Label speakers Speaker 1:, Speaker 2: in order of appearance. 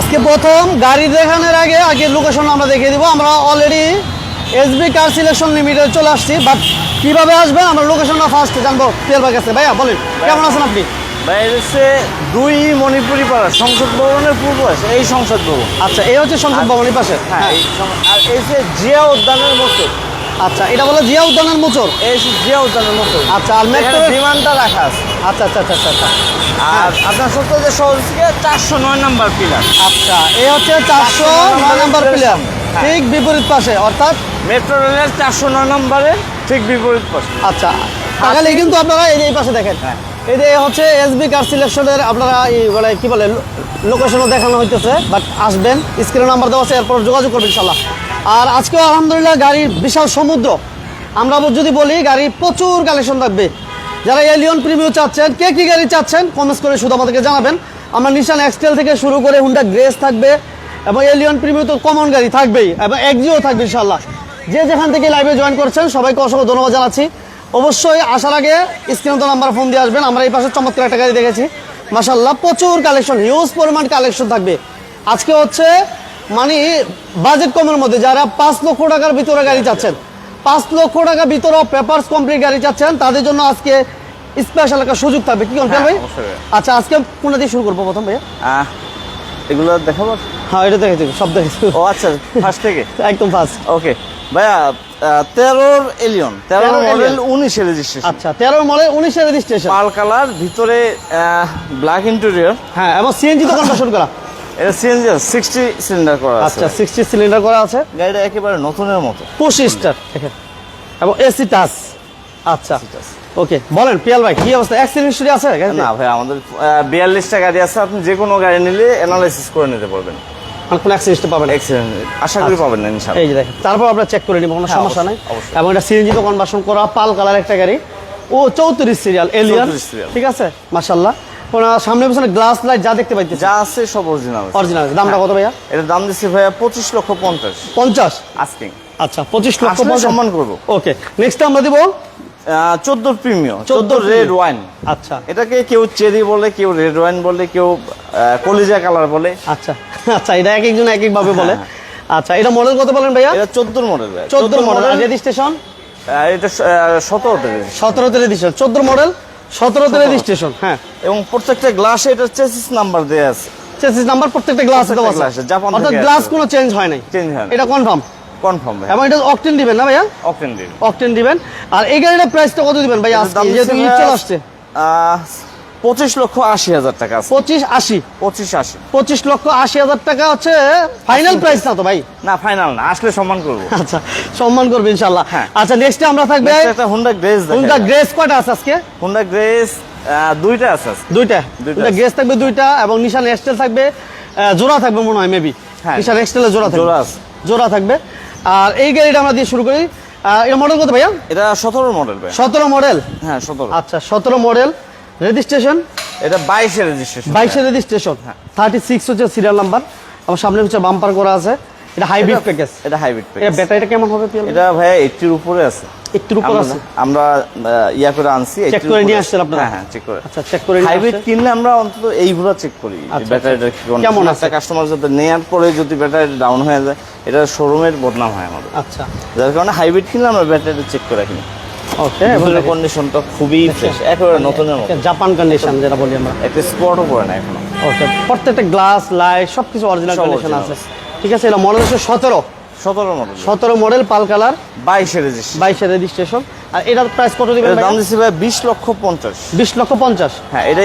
Speaker 1: আজকে প্রথম গাড়ি দেখানোর আগে আগে লোকেশন আমরা দেখিয়ে দিব। আমরা already SB car selection limited চলে আসছি বাট কীভাবে আসবেন আমরা লোকেশনটা ফার্স্ট জানব। তেল ভাই কাছে। ভাইয়া বলেন কেমন আছেন আপনি?
Speaker 2: ভাই হচ্ছে দুই মণিপুরি পাড়া সংসদ ভবনের পূর্ব আছে এই সংসদ ভবন।
Speaker 1: আচ্ছা এই হচ্ছে সংসদ ভবনের পাশে।
Speaker 2: হ্যাঁ আর এই যে জিয়া উদ্যানের মতো
Speaker 1: আচ্ছা এটা বলে জিয়া উদ্যানের মোচর
Speaker 2: এই জিয়া উদ্যানের মতো
Speaker 1: আচ্ছা, আর মেট্রো-
Speaker 2: বিমানটা রাখা আছে।
Speaker 1: আচ্ছা আচ্ছা আচ্ছা আচ্ছা আচ্ছা।
Speaker 2: আর আপনার সত্যি শহর থেকে চারশো নয় নাম্বার পিলার।
Speaker 1: আচ্ছা এই হচ্ছে চারশো নয় নম্বর প্লেয়ার
Speaker 2: হ্যাঁ।
Speaker 1: ঠিক বিপরীত পাশে অর্থাৎ
Speaker 2: মেট্রো রেলের চারশো নয় নম্বরে ঠিক বিপরীত পাশে।
Speaker 1: আচ্ছা তাহলে কিন্তু আপনারা এই যে এই পাশে দেখেন।
Speaker 2: হ্যাঁ।
Speaker 1: এই যে হচ্ছে এসবি কার সিলেকশনের আপনারা এই বলে কি বলে লোকেশনও দেখানো হইতেছে বাট আসবেন স্ক্রিনে নাম্বার দেওয়া আছে এরপর যোগাযোগ করবেন ইনশাল্লাহ। আর আজকে আলহামদুলিল্লাহ গাড়ির বিশাল সমুদ্র। আমরা যদি বলি গাড়ির প্রচুর কালেকশন থাকবে। যারা এলিয়ন প্রিমিও চাচ্ছেন, কে কি গাড়ি চাচ্ছেন কমেন্টস করে শুধু আমাদেরকে জানাবেন। আমরা নিশান এক্সটেল থেকে শুরু করে হুন্ডা গ্রেস থাকবে, এবং এলিয়ন প্রিমিও তো কমন গাড়ি থাকবেই, এবং এক্সিও থাকবে ইনশাল্লাহ যে যেখান থেকে লাইভে জয়েন করছেন, সবাইকে অসংখ্য ধন্যবাদ জানাচ্ছি। অবশ্যই আসার আগে স্ক্রিনে তো নাম্বার ফোন দিয়ে আসবেন, আমরা এই পাশে চমৎকার একটা গাড়ি দেখেছি। মাসাল্লাহ প্রচুর কালেকশন হিউজ পরিমাণ কালেকশন থাকবে। আজকে হচ্ছে মানে বাজেট কমের মধ্যে যারা পাঁচ লক্ষ টাকার ভিতরে গাড়ি চাচ্ছেন পাঁচ লক্ষ টাকার ভিতরে পেপারস কমপ্লিট গাড়ি চাচ্ছেন তাদের জন্য আজকে স্পেশাল একটা সুযোগ থাকবে। কি কোন ভাই? আচ্ছা আজকে কোনটা দিয়ে শুরু করব প্রথম ভাইয়া?
Speaker 2: এগুলো দেখাবো?
Speaker 1: হ্যাঁ এটা দেখেছি সব দেখেছি
Speaker 2: ও আচ্ছা ফার্স্ট থেকে?
Speaker 1: একদম ফার্স্ট
Speaker 2: ওকে ভাইয়া তেরোর এলিয়ন
Speaker 1: 13
Speaker 2: মডেল। উনিশের রেজিস্ট্রেশন
Speaker 1: আচ্ছা তেরো মডেল উনিশের রেজিস্ট্রেশন
Speaker 2: পাল কালার ভিতরে ব্ল্যাক ইন্টেরিয়র
Speaker 1: হ্যাঁ এবং সিএনজি তো কনভার্সন করা।
Speaker 2: এটা সিএনজি সিক্সটি সিলিন্ডার করা আছে।
Speaker 1: আচ্ছা সিক্সটি সিলিন্ডার করা আছে।
Speaker 2: গাড়িটা একেবারে নতুনের মতো।
Speaker 1: পঁচিশ স্টার এবং এসি টাচ। আচ্ছা ওকে বলেন পিয়াল ভাই কি অবস্থা? অ্যাক্সিডেন্ট হিস্ট্রি আছে
Speaker 2: না ভাই আমাদের বিয়াল্লিশটা গাড়ি আছে আপনি যে কোনো গাড়ি নিলে অ্যানালাইসিস করে নিতে পারবেন।
Speaker 1: কোনো অ্যাক্সিডেন্ট পাবেন
Speaker 2: আশা করি পাবেন না ইনশাআল্লাহ
Speaker 1: এই যে দেখেন তারপর আমরা চেক করে নিব কোনো
Speaker 2: হ্যাঁ,
Speaker 1: সমস্যা নাই। এবং এটা সিএনজি তো কনভার্সন করা পাল কালার একটা গাড়ি। ও চৌত্রিশ সিরিয়াল এলিয়ান
Speaker 2: 34
Speaker 1: ঠিক আছে? মাশাল্লাহ সামনে পিছনে গ্লাস লাইট যা দেখতে পাইতেছি
Speaker 2: যা আছে সব অরিজিনাল
Speaker 1: অরিজিনাল দামটা কত ভাইয়া?
Speaker 2: এটার দাম দিচ্ছি ভাইয়া পঁচিশ লক্ষ পঞ্চাশ।
Speaker 1: পঞ্চাশ?
Speaker 2: আস্কিং
Speaker 1: আচ্ছা পঁচিশ লক্ষ
Speaker 2: সম্মান করব।
Speaker 1: ওকে নেক্সট আমরা দিব?
Speaker 2: চোদ্দোর প্রিমিয়াম
Speaker 1: 14
Speaker 2: রেড ওয়াইন
Speaker 1: আচ্ছা।
Speaker 2: এটাকে কেউ চেরি বলে কেউ রেড ওয়াইন বলে কেউ কলিজা কালার বলে।
Speaker 1: আচ্ছা আচ্ছা এটা এক একজন এক এক ভাবে বলে।
Speaker 2: হ্যাঁ।
Speaker 1: আচ্ছা এটা মডেল কত বলেন ভাইয়া?
Speaker 2: এটা চোদ্দোর মডেল ভাই
Speaker 1: চোদ্দ মডেল রেজিস্ট্রেশন
Speaker 2: এটা সতেরোতে
Speaker 1: সতেরোতে রেজিস্ট্রেশন চোদ্দ মডেল সতেরোতে রেজিস্ট্রেশন হ্যাঁ
Speaker 2: এবং প্রত্যেকটা গ্লাসে এটা চেসিস নাম্বার দেওয়া আছে।
Speaker 1: চেসিস নাম্বার প্রত্যেকটা গ্লাস দেওয়া আছে।
Speaker 2: জাপান
Speaker 1: অর্থাৎ গ্লাস কোনো চেঞ্জ হয় নাই।
Speaker 2: চেঞ্জ হয়
Speaker 1: এটা কনফার্ম
Speaker 2: কনফার্ম ভাই
Speaker 1: এবং এটা অকটেন দিবেন না ভাইয়া?
Speaker 2: অকটেন দিবেন।
Speaker 1: অকটেন দিবেন। আর এই গাড়িটার প্রাইসটা কত দিবেন ভাই আজকে যেহেতু ঈদ চলে আসছে।
Speaker 2: পঁচিশ লক্ষ আশি হাজার টাকা
Speaker 1: পঁচিশ আশি।
Speaker 2: পঁচিশ আশি।
Speaker 1: পঁচিশ লক্ষ আশি হাজার টাকা হচ্ছে ফাইনাল প্রাইস না তো ভাই?
Speaker 2: না ফাইনাল না আসলে সম্মান করব।
Speaker 1: আচ্ছা সম্মান করবে ইনশাল্লাহ
Speaker 2: হ্যাঁ।
Speaker 1: আচ্ছা নেক্সটে আমরা থাকবে
Speaker 2: একটা হুন্ডা গ্রেস
Speaker 1: হুন্ডা গ্রেস কয়টা আছে আজকে?
Speaker 2: হুন্ডা গ্রেস দুইটা আছে
Speaker 1: দুইটা।
Speaker 2: দুইটা
Speaker 1: গ্রেস থাকবে দুইটা এবং নিশান এক্সটেল থাকবে জোড়া থাকবে মনে হয় মেবি
Speaker 2: হ্যাঁ।
Speaker 1: নিশান এক্সটেলে জোড়া থাকবে।
Speaker 2: জোড়া আছে।
Speaker 1: জোড়া থাকবে। আর এই গাড়িটা আমরা দিয়ে শুরু করি। এটা মডেল কত ভাইয়া?
Speaker 2: এটা সতেরো মডেল ভাই
Speaker 1: সতেরো মডেল
Speaker 2: হ্যাঁ সতেরো।
Speaker 1: আচ্ছা সতেরো মডেল রেজিস্ট্রেশন
Speaker 2: এটা বাইশের রেজিস্ট্রেশন
Speaker 1: বাইশের রেজিস্ট্রেশন
Speaker 2: হ্যাঁ।
Speaker 1: থার্টি সিক্স হচ্ছে সিরিয়াল নাম্বার আমার সামনে হচ্ছে বাম্পার করা আছে। এটা হাইব্রিড প্যাকেজ
Speaker 2: এটা হাইব্রিড
Speaker 1: এটা ব্যাটারিটা কেমন হবে
Speaker 2: এটা ভাই এইটির উপরে আছে।
Speaker 1: একটুর উপর আছে?
Speaker 2: আমরা- ইয়া করে আনছি 80
Speaker 1: Check করে নিয়ে আসছেন আপনারা?
Speaker 2: হ্যাঁ হ্যাঁ চেক করে।
Speaker 1: আচ্ছা চেক করে
Speaker 2: হাইব্রিড কিনলে আমরা অন্তত এইগুলো চেক করি।
Speaker 1: আচ্ছা,
Speaker 2: ব্যাটারিটা
Speaker 1: কেমন আছে?
Speaker 2: কাস্টমার যদি নেয়ার পরে যদি ব্যাটারি ডাউন হয়ে যায় এটা শোরুমের বদনাম হয় আমাদের।
Speaker 1: আচ্ছা।
Speaker 2: যার কারণে হাইব্রিড কিনলে আমরা ব্যাটারিটা চেক করে রাখি।
Speaker 1: ওকে
Speaker 2: ভিতরের কন্ডিশনটা খুবই ফ্রেশ একেবারে নতুনের মতো।
Speaker 1: জাপান কন্ডিশন যেটা বলি আমরা।
Speaker 2: একটা স্পটও পড়ে না এখনও।
Speaker 1: ওকে প্রত্যেকটা গ্লাস লাইট সবকিছু অরিজিনাল কন্ডিশন আছে। ঠিক আছে এটা মডেল হচ্ছে সতেরো।
Speaker 2: সতেরো মডেল
Speaker 1: সতেরো মডেল পাল কালার
Speaker 2: বাইশে রেজিস্ট্রেশন
Speaker 1: বাইশের রেজিস্ট্রেশন আর এটার প্রাইস কত দিবেন
Speaker 2: দাম দিচ্ছি ভাই বিশ লক্ষ পঞ্চাশ।
Speaker 1: বিশ লক্ষ পঞ্চাশ।
Speaker 2: হ্যাঁ এটা